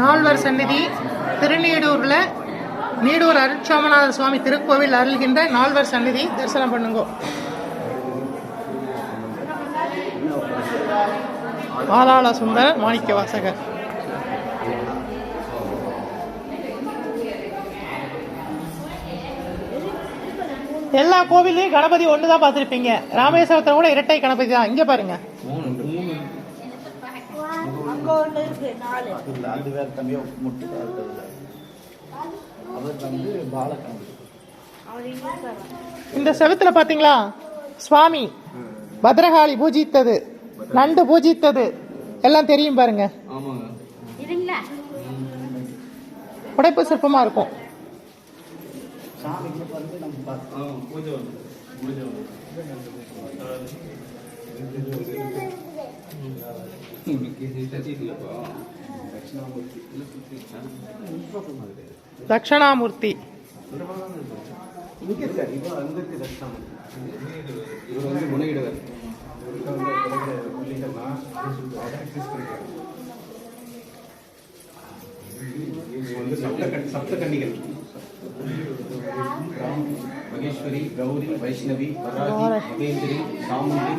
நால்வர் சந்நிதி திருநீடூரில் நீடூர் அருட்சோமநாத சுவாமி திருக்கோவில் அருள்கின்ற நால்வர் சந்நிதி தரிசனம் பண்ணுங்க. பாதாள சுந்தர மாணிக்க வாசகர். எல்லா கோவிலையும் கணபதி ஒன்று தான் பார்த்துருப்பீங்க. ராமேஸ்வரத்தில் கூட இரட்டை கணபதி தான். இங்கே பாருங்க. அங்க ஒண்ணு இருக்கு நாலு இல்ல அது வேற தம்பியா முட்டு அவர் வந்து இருக்காரு இந்த செவுத்துல பாத்தீங்களா? சுவாமி பத்ரகாளி பூஜித்தது. நண்டு பூஜித்தது. எல்லாம் தெரியும் பாருங்க. ஆமாங்க. இதுங்களா புடைப்பு சிற்பமா இருக்கும். சாமிக்கு வந்து நம்ம பார்த்தோம் பூஜை பூஜை தட்சணாமூர்த்தி இங்க இருக்காரு இப்போ அங்க இருக்கு தட்சிணாமூர்த்தி இவர் வந்து கன்னிகள் மகேஸ்வரி கௌரி வைஷ்ணவி வராகி மகேந்திரி சாமுண்டி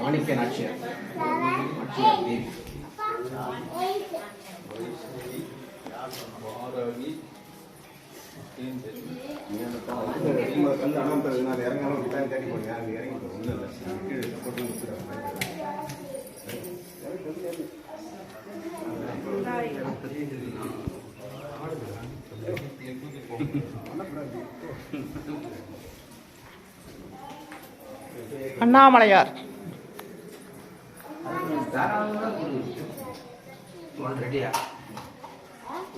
மாணிக்க நாச்சியார் அண்ணாமலையார். தாராளமாக கொடுத்துருவாங்க ஒன் ரெடியா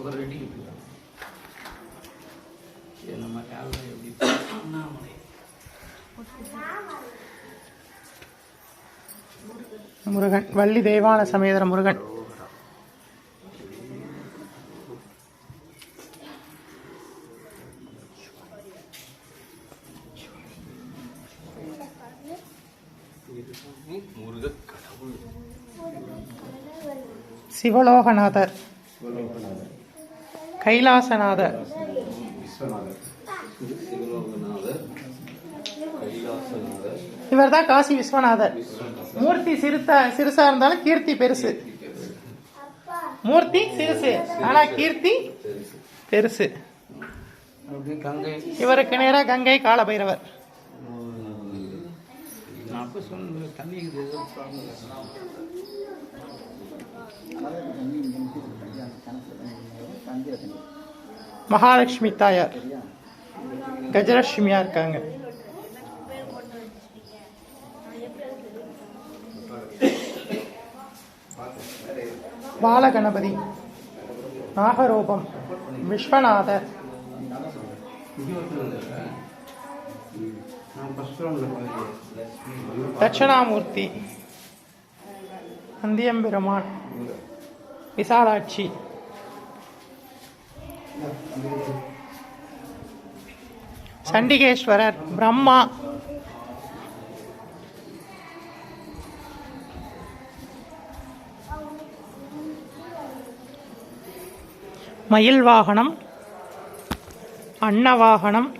ஒரு ரெடி நம்ம கேமரா எப்படி அண்ணாமலை. முருகன் வள்ளி தெய்வான சமேதர முருகன். சிவலோகநாதர். கைலாசநாதர். இவர் தான் காசி விஸ்வநாதர். மூர்த்தி சிறுத்தா சிறுசா இருந்தாலும் கீர்த்தி பெருசு. மூர்த்தி சிறுசு ஆனா கீர்த்தி பெருசு. இவருக்கு நேரா கங்கை காலபைரவர். மகாலட்சுமி தாயார். கஜலட்சுமியா இருக்காங்க. பாலகணபதி நாகரூபம் விஸ்வநாதர் தட்சிணாமூர்த்தி அந்தியம்பெருமான். விசாலாட்சி. சண்டிகேஸ்வரர் பிரம்மா. மயில் வாகனம் அன்னவாகனம்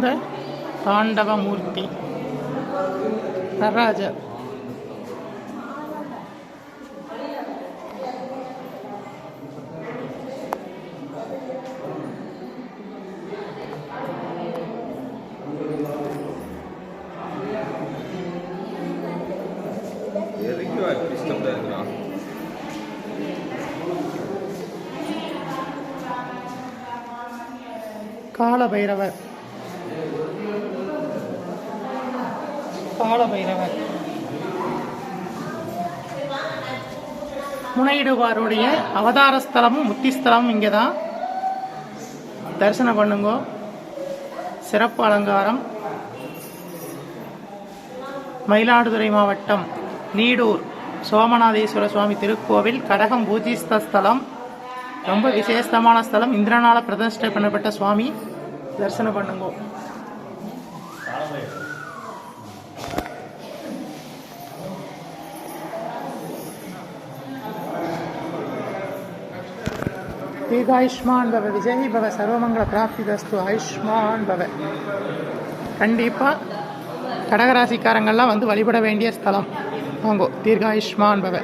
சிறந்த தாண்டவமூர்த்தி. நடராஜர் காலபைரவர். பைரவர் கால பைரவர் முனையிடுவாருடைய அவதார ஸ்தலமும் இங்கே தான் தரிசனம் பண்ணுங்க. சிறப்பு அலங்காரம். மயிலாடுதுறை மாவட்டம் நீடூர் சோமநாதேஸ்வர சுவாமி திருக்கோவில் கடகம் பூஜிஸ்த ரொம்ப விசேஷமான ஸ்தலம். இந்திரனால பிரதிஷ்டை பண்ணப்பட்ட சுவாமி. தரிசனம் பண்ணுங்க. தீர்காயுஷ்மான் பவ விஜய் பவ சர்வமங்கள பிராப்தி தஸ்து ஆயுஷ்மான் பவ கண்டிப்பாக கடகராசிக்காரங்கள்லாம் வந்து வழிபட வேண்டிய ஸ்தலம். வாங்கோ தீர்காயுஷ்மான் பவ.